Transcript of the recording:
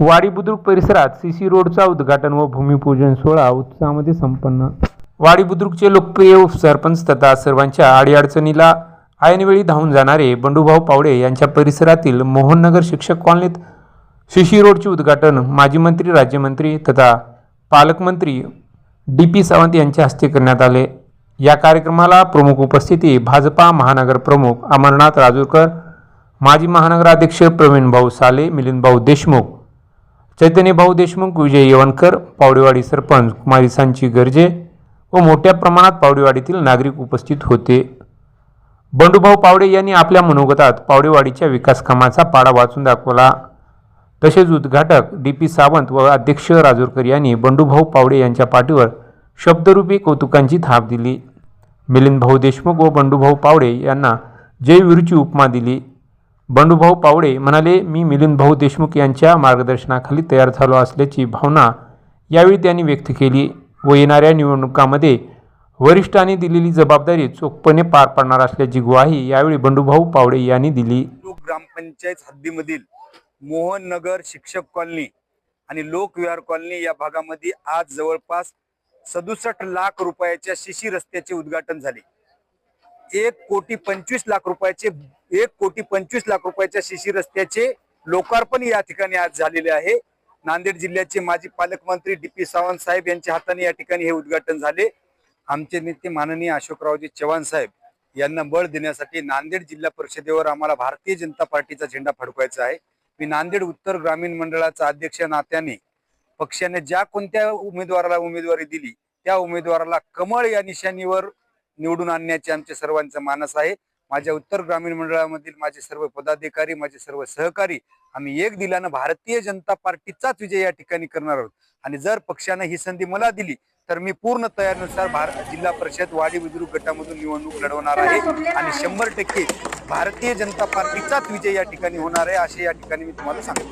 वाडी बुद्रुक परिसरात सीसी रोडचा उद्घाटन व भूमिपूजन सोहळा उत्साहामध्ये संपन्न. वाडी बुद्रुकचे लोकप्रिय उपसरपंच तथा सर्वांच्या अडीअडचणीला ऐनवेळी धावून जाणारे बंडूभाऊ पावडे यांच्या परिसरातील मोहननगर शिक्षक कॉलनीत सीसी रोडचे उद्घाटन माजी मंत्री राज्यमंत्री तथा पालकमंत्री डी पी सावंत यांच्या हस्ते करण्यात आले. या कार्यक्रमाला प्रमुख उपस्थिती भाजपा महानगर प्रमुख अमरनाथ राजूरकर माजी महानगराध्यक्ष प्रवीणभाऊ साले मिलिंदभाऊ देशमुख चैतन्य भाऊ देशमुख विजय येवणकर पावडेवाडी सरपंच कुमारी सांची गर्जे व मोठ्या प्रमाणात पावडेवाडीतील नागरिक उपस्थित होते. बंडूभाऊ पावडे यांनी आपल्या मनोगतात पावडेवाडीच्या विकासकामाचा पाडा वाचून दाखवला. तसेच उद्घाटक डी पी सावंत व अध्यक्ष राजूरकर यांनी बंडूभाऊ पावडे यांच्या पाठीवर शब्दरूपी कौतुकांची थाप दिली. मिलिंदभाऊ देशमुख व बंडूभाऊ पावडे यांना जयवीरची उपमा दिली. बंडूभाऊ पावडे म्हणाले मी मिलिंदभाऊ देशमुख यांच्या मार्गदर्शनाखाली तयार झालो असल्याची भावना यावेळी त्यांनी व्यक्त केली. व येणाऱ्या निवडणुकामध्ये वरिष्ठांनी दिलेली जबाबदारी चोखपणे पार पाडणार असल्याची ग्वाही यावेळी बंडूभाऊ पावडे यांनी दिली. ग्रामपंचायत हद्दीमधील मोहन नगर शिक्षक कॉलनी आणि लोकविहार कॉलनी या भागामध्ये आज जवळपास सदुसष्ट लाख रुपयाच्या शिशी रस्त्याचे उद्घाटन झाले. एक कोटी पंचवीस लाख रुपयाचे एक कोटी पंचवीस लाख रुपयाच्या शिशी रस्त्याचे लोकार्पण या ठिकाणी आज झालेले आहे. नांदेड जिल्ह्याचे माजी पालकमंत्री डी पी सावंत साहेब यांच्या हाताने या ठिकाणी हे उद्घाटन झाले. आमचे नेते माननीय अशोकरावजी चव्हाण साहेब यांना बळ देण्यासाठी नांदेड जिल्हा परिषदेवर आम्हाला भारतीय जनता पार्टीचा झेंडा फडकवायचा आहे. मी नांदेड उत्तर ग्रामीण मंडळाचा अध्यक्ष नात्याने पक्षाने ज्या कोणत्या उमेदवाराला उमेदवारी दिली त्या उमेदवाराला कमळ या निशाणीवर निवडून आणण्याचे आमचे सर्वांचा मानस आहे. माझ्या उत्तर ग्रामीण मंडळामधील माझे सर्व पदाधिकारी माझे सर्व सहकारी आम्ही एक दिल्यानं भारतीय जनता पार्टीचाच विजय या ठिकाणी करणार आहोत. आणि जर पक्षानं ही संधी मला दिली तर मी पूर्ण तयारीनुसार भारत जिल्हा परिषद वाडी बुद्रुक गटामधून निवडणूक लढवणार आहे. आणि शंभर टक्के भारतीय जनता पार्टीचाच विजय या ठिकाणी होणार आहे असे या ठिकाणी मी तुम्हाला सांगतो.